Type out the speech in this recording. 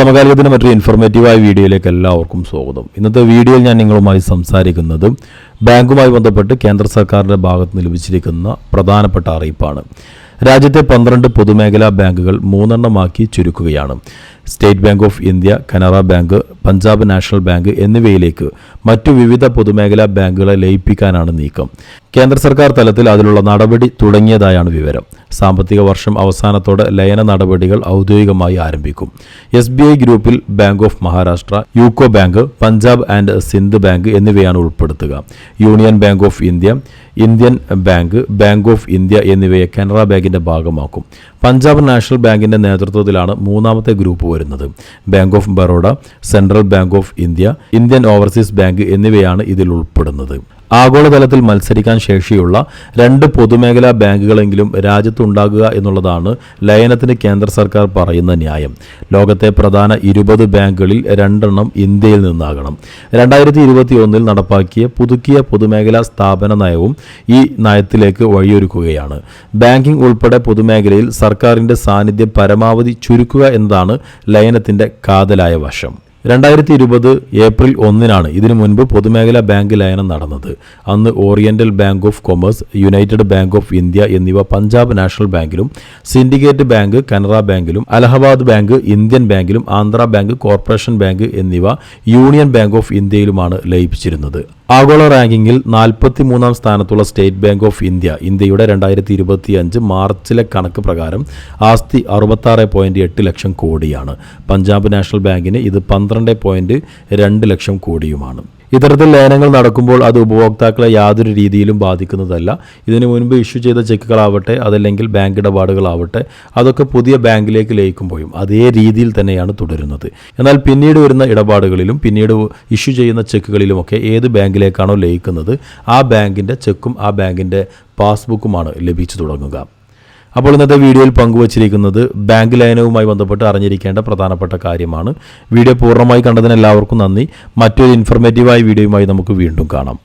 സമകാലികത്തിന് മറ്റൊരു ഇൻഫോർമേറ്റീവായ വീഡിയോയിലേക്ക് എല്ലാവർക്കും സ്വാഗതം. ഇന്നത്തെ വീഡിയോയിൽ ഞാൻ നിങ്ങളുമായി സംസാരിക്കുന്നത് ബാങ്കുമായി ബന്ധപ്പെട്ട് കേന്ദ്ര സർക്കാരിന്റെ ഭാഗത്ത് നിന്ന് ലഭിച്ചിരിക്കുന്ന പ്രധാനപ്പെട്ട അറിയിപ്പാണ്. രാജ്യത്തെ പന്ത്രണ്ട് പൊതുമേഖലാ ബാങ്കുകൾ മൂന്നെണ്ണമാക്കി ചുരുക്കുകയാണ്. State Bank of India Canara Bank Punjab National Bank എന്നിവയിലേക്ക് മറ്റു വിവിധ പൊതുമേഖലാ ബാങ്കുകളെ ലയിപ്പിക്കാനാണ് നീക്കം. കേന്ദ്ര സർക്കാർ തലത്തിൽ അതിലുള്ള നടപടി തുടങ്ങിയതായാണ് വിവരം. സാമ്പത്തിക വർഷം അവസാനത്തോടെ ലയന നടപടികൾ ഔദ്യോഗികമായി ആരംഭിക്കും. എസ് ബി ഐ ഗ്രൂപ്പിൽ Bank of Maharashtra UCO Bank Punjab and Sind Bank എന്നിവയാണ് ഉൾപ്പെടുത്തുക. Union Bank of India Indian Bank Bank of India എന്നിവയെ കനറ ബാങ്കിന്റെ ഭാഗമാക്കും. പഞ്ചാബ് നാഷണൽ ബാങ്കിന്റെ നേതൃത്വത്തിലാണ് മൂന്നാമത്തെ ഗ്രൂപ്പ് വരുന്നത്. Bank of Baroda Central Bank of India Indian Overseas Bank എന്നിവയാണ് ഇതിൽ ഉൾപ്പെടുന്നത്. ആഗോളതലത്തിൽ മത്സരിക്കാൻ ശേഷിയുള്ള രണ്ട് പൊതുമേഖലാ ബാങ്കുകളെങ്കിലും രാജ്യത്തുണ്ടാകുക എന്നുള്ളതാണ് ലയനത്തിന് കേന്ദ്ര സർക്കാർ പറയുന്ന ന്യായം. ലോകത്തെ പ്രധാന ഇരുപത് ബാങ്കുകളിൽ രണ്ടെണ്ണം ഇന്ത്യയിൽ നിന്നാകണം. രണ്ടായിരത്തി ഇരുപത്തി ഒന്നിൽ നടപ്പാക്കിയ പുതുക്കിയ പൊതുമേഖലാ സ്ഥാപന നയവും ഈ നയത്തിലേക്ക് വഴിയൊരുക്കുകയാണ്. ബാങ്കിംഗ് ഉൾപ്പെടെ പൊതുമേഖലയിൽ സർക്കാരിന്റെ സാന്നിധ്യം പരമാവധി ചുരുക്കുക എന്നതാണ് ലയനത്തിന്റെ കാതലായ വശം. രണ്ടായിരത്തി ഇരുപത് ഏപ്രിൽ ഒന്നിനാണ് ഇതിനു മുൻപ് പൊതുമേഖലാ ബാങ്ക് ലയനം നടന്നത്. അന്ന് Oriental Bank of Commerce United Bank of India എന്നിവ പഞ്ചാബ് നാഷണൽ ബാങ്കിലും സിൻഡിക്കേറ്റ് ബാങ്ക് കനറ ബാങ്കിലും അലഹബാദ് ബാങ്ക് ഇന്ത്യൻ ബാങ്കിലും ആന്ധ്ര ബാങ്ക് കോർപ്പറേഷൻ ബാങ്ക് എന്നിവ യൂണിയൻ ബാങ്ക് ഓഫ് ഇന്ത്യയിലുമാണ് ലയിപ്പിച്ചിരുന്നത്. ആഗോള റാങ്കിങ്ങിൽ നാൽപ്പത്തി മൂന്നാം സ്ഥാനത്തുള്ള സ്റ്റേറ്റ് ബാങ്ക് ഓഫ് ഇന്ത്യ ഇന്ത്യയുടെ രണ്ടായിരത്തി ഇരുപത്തി അഞ്ച് മാർച്ചിലെ കണക്ക് പ്രകാരം ആസ്തി അറുപത്താറ് പോയിന്റ് എട്ട് ലക്ഷം കോടിയാണ്. പഞ്ചാബ് നാഷണൽ ബാങ്കിന് ഇത് പന്ത്രണ്ട് പോയിന്റ് രണ്ട് ലക്ഷം കോടിയുമാണ്. ഇത്തരത്തിൽ ലയനങ്ങൾ നടക്കുമ്പോൾ അത് ഉപഭോക്താക്കളെ യാതൊരു രീതിയിലും ബാധിക്കുന്നതല്ല. ഇതിനു മുൻപ് ഇഷ്യൂ ചെയ്ത ചെക്കുകളാവട്ടെ അതല്ലെങ്കിൽ ബാങ്ക് ഇടപാടുകളാവട്ടെ അതൊക്കെ പുതിയ ബാങ്കിലേക്ക് ലയിക്കുമ്പോഴും അതേ രീതിയിൽ തന്നെയാണ് തുടരുന്നത്. എന്നാൽ പിന്നീട് വരുന്ന ഇടപാടുകളിലും പിന്നീട് ഇഷ്യൂ ചെയ്യുന്ന ചെക്കുകളിലുമൊക്കെ ഏത് ബാങ്കിലേക്കാണോ ലയിക്കുന്നത് ആ ബാങ്കിന്റെ ചെക്കും ആ ബാങ്കിന്റെ പാസ്ബുക്കുമാണ് ലഭിച്ചു തുടങ്ങുക. അപ്പോൾ ഇന്നത്തെ വീഡിയോയിൽ പങ്കുവച്ചിരിക്കുന്നത് ബാങ്ക് ലയനവുമായി ബന്ധപ്പെട്ട് അറിഞ്ഞിരിക്കേണ്ട പ്രധാനപ്പെട്ട കാര്യമാണ്. വീഡിയോ പൂർണമായി കണ്ടതിന് എല്ലാവർക്കും നന്ദി. മറ്റൊരു ഇൻഫർമേറ്റീവായ വീഡിയോയുമായി നമുക്ക് വീണ്ടും കാണാം.